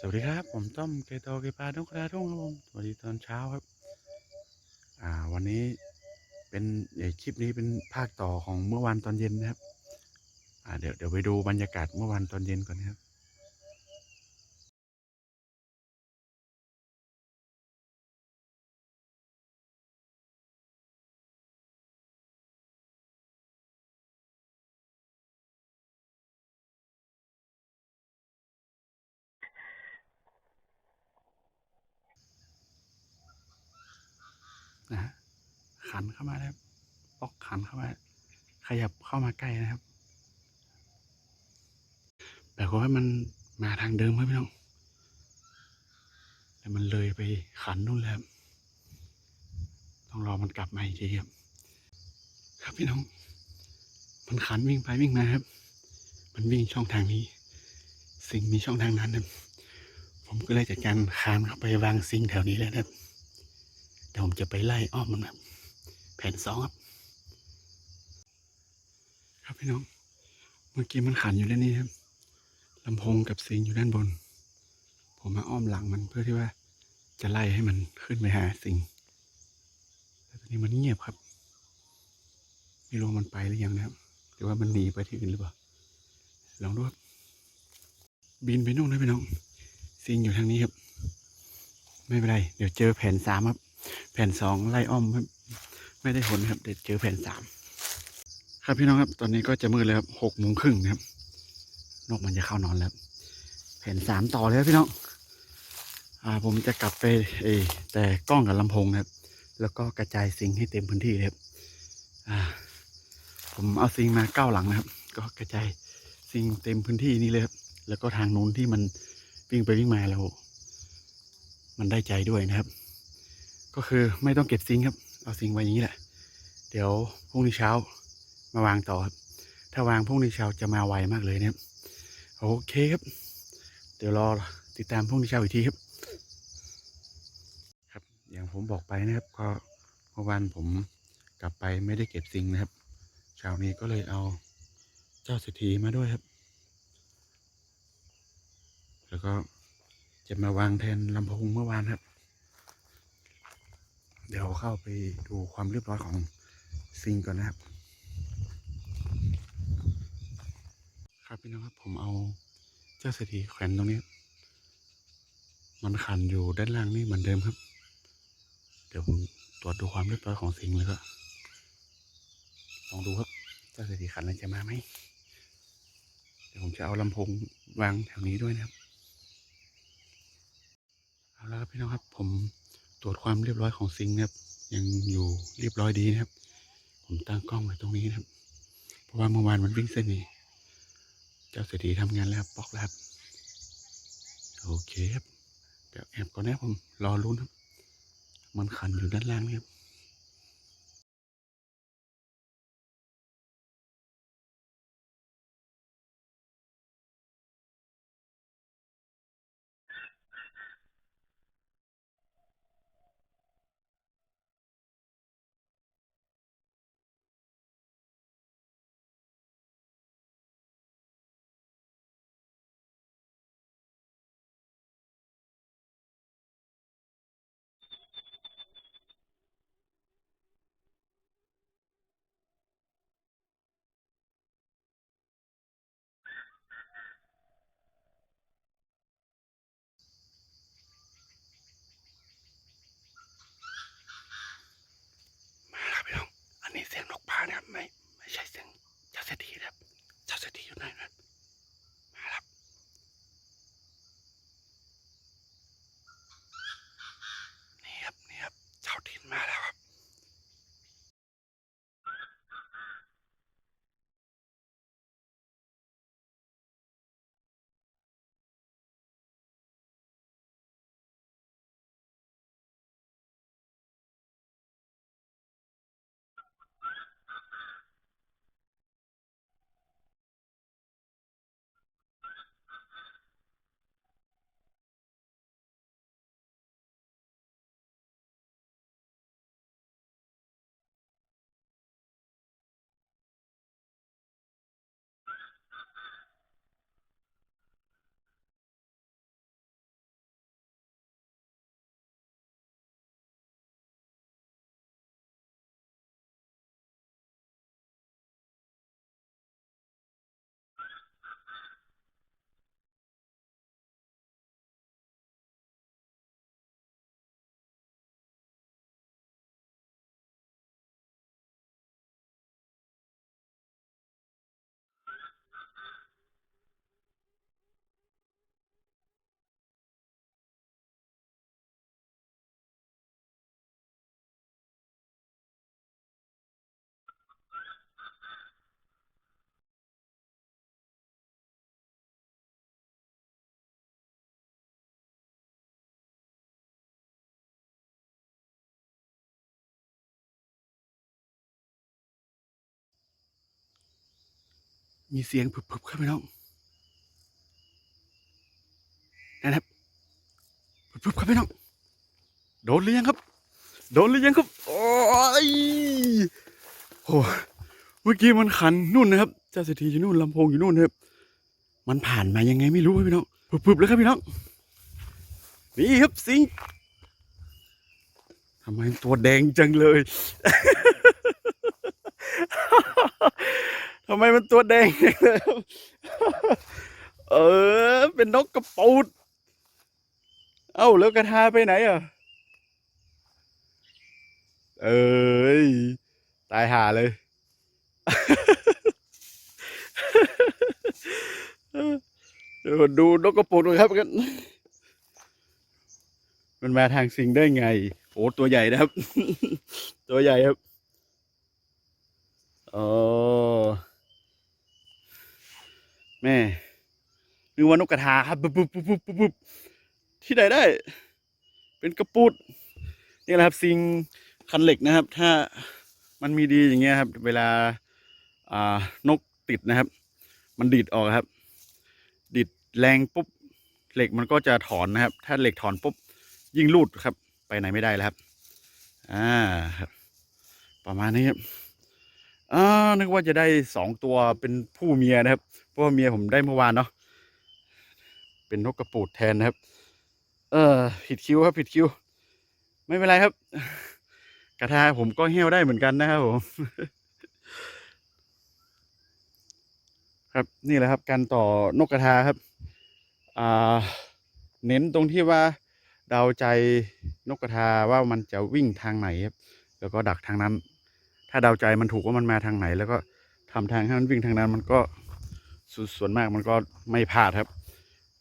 สวัสดีครับ ผมต้อมเกโตเกปาทุกราทุ่งครับผมสวัสดีตอนเช้าครับ อ่า วันนี้เป็นคลิปนี้เป็นภาคต่อของเมื่อวานตอนเย็นนะครับ อ่า เดี๋ยวเดี๋ยวไปดูบรรยากาศเมื่อวานตอนเย็นก่อนนะครับ นะฮะขันเข้ามานะครับปอกขันเข้ามา ขยับเข้ามาใกล้นะครับแบบว่ามันมาทางเดิมครับพี่น้องแต่มันเลยไปขันนู่นแล้ว ต้องรอมันกลับมาอีกทีครับ ครับพี่น้อง มันขันวิ่งไปวิ่งมาครับ มันวิ่งช่องทางนี้ สิ่งมีช่องทางนั้นครับผมก็เลยจัดการคานเข้าไปวางซิงแถวนี้แล้วนะครับ เดี๋ยวผมจะไปไล่อ้อมมันครับแผ่นสองครับ ครับพี่น้อง เมื่อกี้มันขันอยู่ด้านนี้ครับลำโพงกับซิงอยู่ด้านบน ผมมาอ้อมหลังมันเพื่อที่ว่า จะไล่ให้มันขึ้นไปหาซิงแต่ตอนนี้มันเงียบครับไม่รู้มันไปหรือยังนะครับหรือว่ามันหนีไปที่อื่นหรือเปล่าลองดูครับบินไปนู่นนะพี่น้องซิงอยู่ทางนี้ครับ ไม่เป็นไร เดี๋ยวเจอแผนสามครับ แผ่นสองไล่อ้อมไม่ได้ผลครับเดี๋ยวเจอแผ่นสามครับพี่น้องครับ ตอนนี้ก็จะมืดแล้วครับหกโมงครึ่งนะครับ นกมันจะเข้านอนแล้ว แผ่นสามต่อเลยครับพี่น้อง อ่าผมจะกลับไปเอแต่กล้องกับลำโพงนะครับ แล้วก็กระจายซิงให้เต็มพื้นที่เลยครับ อ่า ผมเอาซิงมาเก้าหลังนะครับ ก็กระจายซิงเต็มพื้นที่นี่เลยครับ แล้วก็ทางนู้นที่มันวิ่งไปวิ่งมาแล้ว มันได้ใจด้วยนะครับ ก็คือไม่ต้องเก็บซิงครับ เอาซิงไว้อย่างนี้แหละ เดี๋ยวพรุ่งนี้เช้ามาวางต่อครับ ถ้าวางพรุ่งนี้เช้าจะมาไวมากเลยนะครับ โอเคครับ เดี๋ยวรอติดตามพรุ่งนี้เช้าอีกทีครับ ครับ อย่างผมบอกไปนะครับ ก็เมื่อวานผมกลับไปไม่ได้เก็บซิงนะครับ เช้านี้ก็เลยเอาเจ้าเศรษฐีมาด้วยครับ แล้วก็จะมาวางแทนลำโพงเมื่อวานครับ ดี๋ยวเข้าไปดูความเรียบร้อยของซิงก่อนนะครับ ครับพี่น้องครับผมเอาเจ้าเศรษฐีแขวนตรงนี้ มันขันอยู่ด้านล่างนี่เหมือนเดิมครับ เดี๋ยวผมตรวจดูความเรียบร้อยของซิงแล้วก็ลองดูครับเจ้าเศรษฐีขันนั้นจะมาไหมเดี๋ยวผมจะเอาลำโพงวางแถวนี้ด้วยนะครับ เอาละครับพี่น้องครับผม ตรวจความเรียบร้อยของซิงค์นะครับ ยังอยู่เรียบร้อยดีนะครับ ผมตั้งกล้องไว้ตรงนี้นะครับ เพราะว่าเมื่อวานมันวิ่งเส้นนี้ เจ้าเศรษฐีทำงานแล้วปอกแล้วครับโอเคครับเดี๋ยวแอบก่อนนะผมรอรุ้นครับ มันขันอยู่ด้านล่างนะครับ มาครับพี่น้อง อันนี้เสียง นะครับ ไม่ไม่ใช่เสียงเจ้าเศรษฐีนะครับ เจ้าเศรษฐีอยู่ไหนนะครับ มาครับ นี่ครับนี่ครับ เจ้าถิ่นมาแล้วครับ มีเสียงผึบๆครับพี่น้องนะครับผึบๆครับพี่น้องโดนหรือยังครับ โดนหรือยังครับ โอ้ยโอ้เมื่อกี้มันขันนู่นนะครับเจ้าเศรษฐีอยู่นู่นลำโพงอยู่นู่นนะครับมันผ่านมายังไงไม่รู้ครับพี่น้องผึบๆเลยครับพี่น้องนี่ครับสิงทำไมตัวแดงจังเลย ทำไมมันตัวแดงเลยเออ เป็นนกกระปูด เอ้าแล้วกระทาไปไหนอะ เอ้ย ตายหาเลยเดี๋ยวดูนกกระปูดหน่อยครับกัน มันมาทางสิงได้ไง โอ้ตัวใหญ่นะครับ ตัวใหญ่ครับโอ้ แม่นึกว่านกกระทาครับปุ๊บปุ๊บปุ๊บปุ๊บปุ๊บที่ไหนได้ เป็นกระปุดนี่แหละครับสิงคันเหล็กนะครับ ถ้ามันมีดีอย่างเงี้ยครับ เวลาอ่านกติดนะครับ มันดีดออกครับ ดีดแรงปุ๊บเหล็กมันก็จะถอนนะครับ ถ้าเหล็กถอนปุ๊บยิ่งรูดครับ ไปไหนไม่ได้แล้วครับ อ่าครับ ประมาณนี้ครับ อ่านึกว่าจะได้สองตัวเป็นผู้เมียนะครับ เพราะว่าเมียผมได้เมื่อวานเนาะเป็นนกกระปูดแทนนะครับ เออ ผิดคิวครับผิดคิว ไม่เป็นไรครับ กระทาผมก็เหี้ยวได้เหมือนกันนะครับผมครับนี่แหละครับ การต่อนกกระทาครับอ่าเน้นตรงที่ว่าเดาใจนกกระทาว่ามันจะวิ่งทางไหนครับ แล้วก็ดักทางนั้น ถ้าเดาใจมันถูกว่ามันมาทางไหน แล้วก็ทำทางให้มันวิ่งทางนั้นมันก็สส่วนมากมันก็ไม่พลาดครับ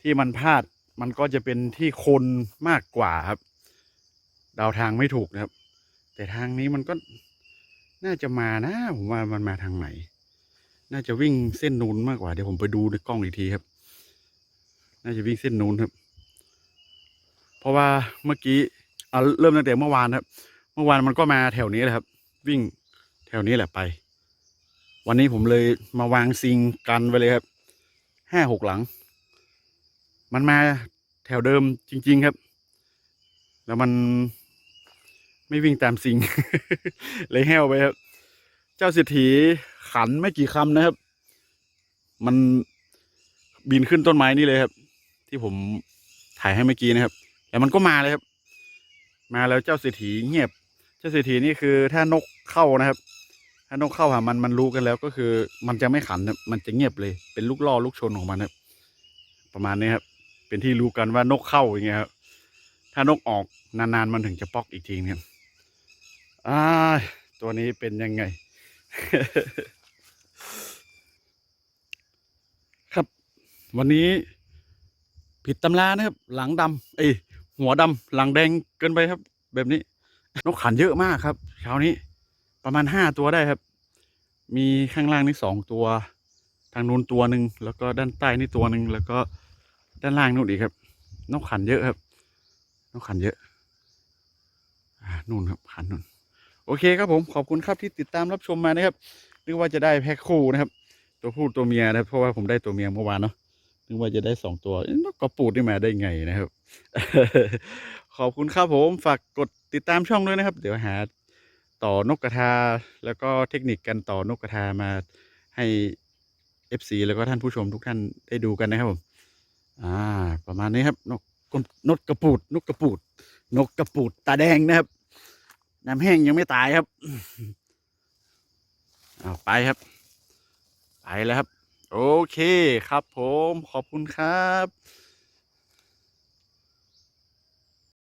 ที่มันพลาดมันก็จะเป็นที่คนมากกว่าครับ เดาทางไม่ถูกนะครับ แต่ทางนี้มันก็น่าจะมานะ ผมว่ามันมาทางไหน น่าจะวิ่งเส้นนูนมากกว่าเดี๋ยวผมไปดูในกล้องอีกทีครับ น่าจะวิ่งเส้นนูนครับ เพราะว่าเมื่อกี้เอาเริ่มตั้งแต่เมื่อวานครับ เมื่อวานมันก็มาแถวนี้แหละครับ วิ่ง แถวนี้แหละไป วันนี้ผมเลยมาวางซิงกันไว้เลยครับห้าหกหลัง มันมาแถวเดิมจริง ๆครับ แล้วมันไม่วิ่งตามซิง เลยแห้วไปครับ เจ้าเศรษฐีขันไม่กี่คำนะครับ มันบินขึ้นต้นไม้นี่เลยครับ ที่ผมถ่ายให้เมื่อกี้นะครับแต่มันก็มาเลยครับ มาแล้วเจ้าเศรษฐีเงียบ เจ้าเศรษฐีนี่คือถ้านกเข้านะครับ ถ้านกเข้าหามันมันรู้กันแล้วก็คือ มันจะไม่ขันครับมันจะเงียบเลย เป็นลูกล่อลูกชนของมันครับประมาณนี้ครับ เป็นที่รู้กันว่านกเข้าอย่างเงี้ยครับ ถ้านกออกนานๆมันถึงจะปอกอีกทีนะครับอ่าตัวนี้เป็นยังไง ครับ วันนี้ผิดตำรานะครับ หลังดำเอ้หัวดำหลังแดงเกินไปครับ แบบนี้ นกขันเยอะมากครับเช้านี้ ประมาณห้าตัวได้ครับ มีข้างล่างนี่สองตัว ทางนู้นตัวหนึ่งแล้วก็ด้านใต้นี่ตัวหนึ่งแล้วก็ด้านล่างนู่นอีกครับ นกขันเยอะครับนกขันเยอะอ่านู่นครับขันนู่นโอเคครับผมขอบคุณครับที่ติดตามรับชมมานะครับนึกว่าจะได้แพ็คคู่นะครับ ตัวผู้ตัวเมียนะเพราะว่าผมได้ตัวเมียเมื่อวานเนาะนึกว่าจะได้สองตัวเอ๊ะนกกระปูดนี่มาได้ไงนะครับ ขอบคุณครับผมฝากกดติดตามช่องด้วยนะครับ เดี๋ยวหา ต่อนกกระทา แล้วก็เทคนิคการต่อนกกระทามาให้ FC แล้วก็ท่านผู้ชมทุกท่านได้ดูกันนะครับผมอ่า ประมาณนี้ครับ นกกระนกกระปูด นกกระปูด นกกระปูดตาแดงนะครับน้ำแห้งยังไม่ตายครับเอาไปครับ ไปแล้วครับ โอเคครับผมขอบคุณครับ